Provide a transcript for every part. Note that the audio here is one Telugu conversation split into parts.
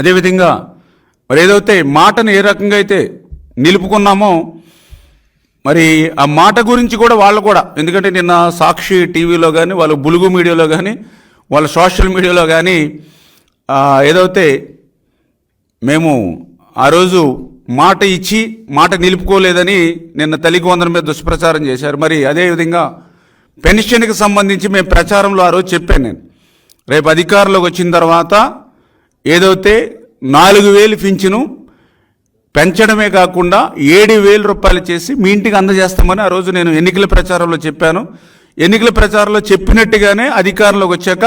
అదేవిధంగా మరి ఏదైతే మాటను ఏ రకంగా అయితే నిలుపుకున్నామో మరి ఆ మాట గురించి కూడా వాళ్ళు కూడా ఎందుకంటే నిన్న సాక్షి టీవీలో కానీ వాళ్ళ బులుగు మీడియాలో కానీ వాళ్ళ సోషల్ మీడియాలో కానీ ఏదైతే మేము ఆ రోజు మాట ఇచ్చి మాట నిలుపుకోలేదని నిన్న తల్లికి మీద దుష్ప్రచారం చేశారు. మరి అదేవిధంగా పెన్షన్కి సంబంధించి మేము ప్రచారంలో ఆ రోజు చెప్పాను నేను. రేపు అధికారంలోకి వచ్చిన తర్వాత ఏదైతే నాలుగు వేలు పింఛను పెంచడమే కాకుండా ఏడు వేల రూపాయలు చేసి మీ ఇంటికి అందజేస్తామని ఆ రోజు నేను ఎన్నికల ప్రచారంలో చెప్పాను. ఎన్నికల ప్రచారంలో చెప్పినట్టుగానే అధికారంలోకి వచ్చాక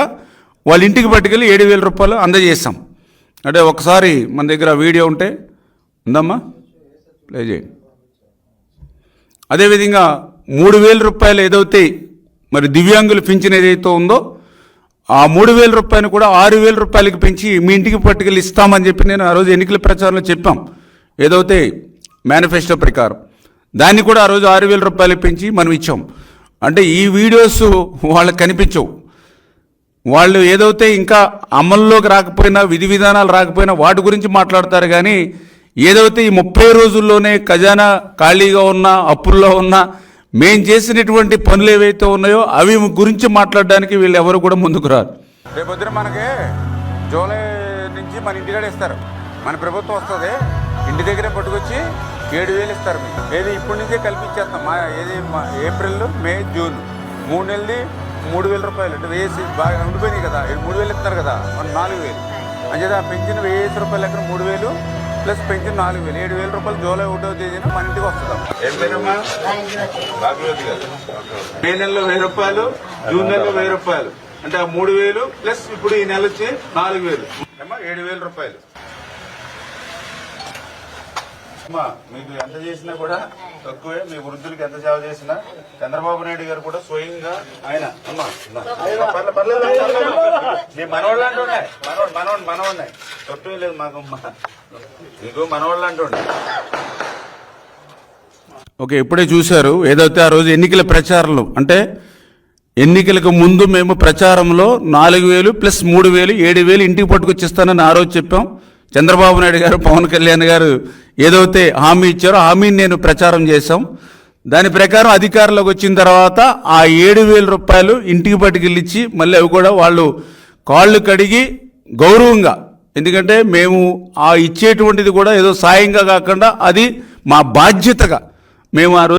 వాళ్ళ ఇంటికి పట్టుకెళ్ళి ఏడు వేల రూపాయలు అందజేస్తాం అంటే ఒకసారి మన దగ్గర వీడియో ఉంటే ఉందమ్మా? ప్లే చేయండి. అదేవిధంగా మూడు వేల రూపాయలు ఏదైతే మరి దివ్యాంగులు పింఛన్ ఏదైతే ఉందో ఆ మూడు వేల రూపాయలు కూడా ఆరు వేల రూపాయలకి పెంచి మీ ఇంటికి పట్టుకెళ్ళి ఇస్తామని చెప్పి నేను ఆ రోజు ఎన్నికల ప్రచారంలో చెప్పాం. ఏదైతే మేనిఫెస్టో ప్రకారం. దాన్ని కూడా ఆ రోజు ఆరు వేల రూపాయలకి పెంచి మనం ఇచ్చాం. అంటే ఈ వీడియోస్ వాళ్ళకి కనిపించవు. వాళ్ళు ఏదైతే ఇంకా అమల్లోకి రాకపోయినా విధి విధానాలు రాకపోయినా వాటి గురించి మాట్లాడతారు కానీ ఏదైతే ఈ ముప్పై రోజుల్లోనే ఖజానా ఖాళీగా ఉన్న అప్పుల్లో ఉన్న మేం చేసినటువంటి పనులు ఏవైతే ఉన్నాయో అవి గురించి మాట్లాడడానికి వీళ్ళు ఎవరు కూడా ముందుకు రారు. రేపొద్దున మనకి జూలై నుంచి మన ఇంటికాడ ఇస్తారు. మన ప్రభుత్వం వస్తుంది ఇంటి దగ్గరే పట్టుకొచ్చి ఏడు వేలు ఇస్తారు మీకు. ఏది ఇప్పటి నుంచే కల్పించేస్తాం. మా ఏది మా ఏప్రిల్ మే జూన్. మూడు నెలది మూడు వేల రూపాయలు. అంటే వేసి బాగా ఉండిపోయినాయి కదా. మూడు వేలు ఇస్తారు కదా. మన నాలుగు వేలు. అంచేది ఆ పెంచిన వేసి రూపాయలు ఎక్కడ మూడు వేలు? ప్లస్ పెన్షన్ నాలుగు వేలు. ఏడు వేల రూపాయలు జూలై ఒకటో తేదీన మన ఇంటికి ఏం పేరమ్మా? గారు. మే నెలలో వెయ్యి రూపాయలు జూన్ నెలలో వెయ్యి రూపాయలు. అంటే ఆ మూడు వేలు ప్లస్ ఇప్పుడు ఈ నెల వచ్చి నాలుగు వేలు. ఏమ్మా ఏడు వేల రూపాయలు. అమ్మా మీకు ఎంత చేసినా కూడా తక్కువే. మీ వృద్ధులకి ఎంత సేవ చేసినా చంద్రబాబు నాయుడు గారు కూడా స్వయంగా ఆయన. అమ్మా అమ్మా. మీ మనవాళ్ళు అంటుండే మనవాడు మనవాడు మనవాడినే తప్పే లేదు మాకు అమ్మా. మనవాళ్ళు అంటుండే. ఓకే ఇప్పుడే చూశారు. ఏదైతే ఆ రోజు ఎన్నికల ప్రచారంలో అంటే ఎన్నికలకు ముందు మేము ప్రచారంలో నాలుగు వేలు ప్లస్ మూడు వేలు ఏడు వేలు ఇంటికి పట్టుకొచ్చిస్తానని ఆ రోజు చెప్పాం. చంద్రబాబు నాయుడు గారు పవన్ కళ్యాణ్ గారు ఏదైతే హామీ ఇచ్చారో హామీని నేను ప్రచారం చేశాం. దాని ప్రకారం అధికారంలోకి వచ్చిన తర్వాత ఆ ఏడు వేల రూపాయలు ఇంటికి పట్టుకెళ్ళిచ్చి మళ్ళీ అవి కూడా వాళ్ళు కాళ్ళు కడిగి గౌరవంగా ఎందుకంటే మేము ఆ ఇచ్చేటువంటిది కూడా ఏదో సాయంగా కాకుండా అది మా బాధ్యతగా. మేము ఆ రోజు